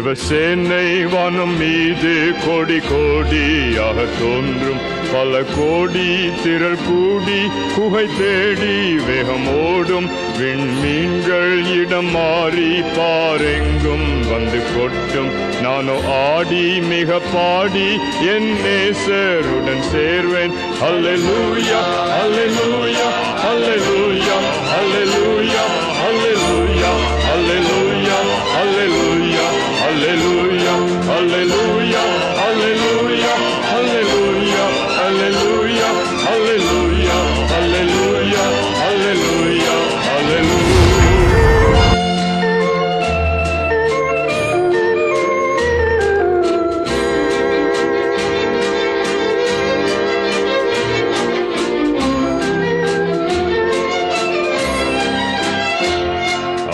தேவசேனை வனம் மீது கொடி கோடியாக தோன்றும். பல கோடி திரள் கூடி குகை தேடி வேகமோடும் விண்மீன்கள் இடம் மாறி பாரெங்கும் வந்து கொட்டும். நானோ ஆடி மிக பாடி என் நேசருடன் சேர்வேன். அல்லூயா அல்லூ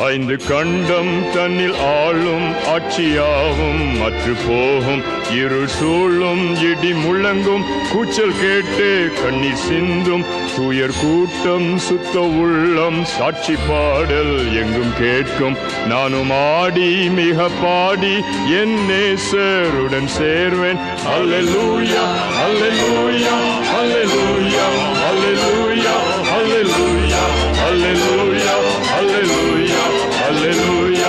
ஐந்து கண்டம் தன்னில் ஆளும் ஆட்சியாவும் அற்று போகும். இருள் சூழும் இடி முழங்கும் கூச்சல் கேட்டு கண்ணீர் சிந்தும். துயர் கூட்டம் சுத்த உள்ளம் சாட்சி பாடல் எங்கும் கேட்கும். நானும் ஆடி மிக பாடி என் நேசருடன் சேர்வேன். அல்லூயா அல்லூயா அல்லூயா அல்லூயா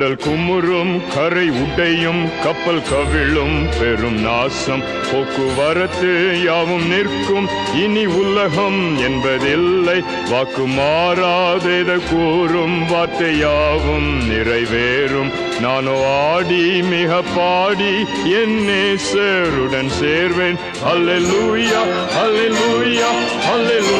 கடல் குமுறும் கரை உடையும் கப்பல் கவிழும் பெரும் நாசம். போக்குவரத்து யாவும் நிற்கும் இனி உலகம் என்பதில்லை. வாக்கு மாறாத கூறும் வார்த்தை யாவும் நிறைவேறும். நானோ ஆடி மிக பாடி என்னே சேருடன் சேர்வேன். அல்லேலூயா அல்லேலூயா அல்லேலூயா.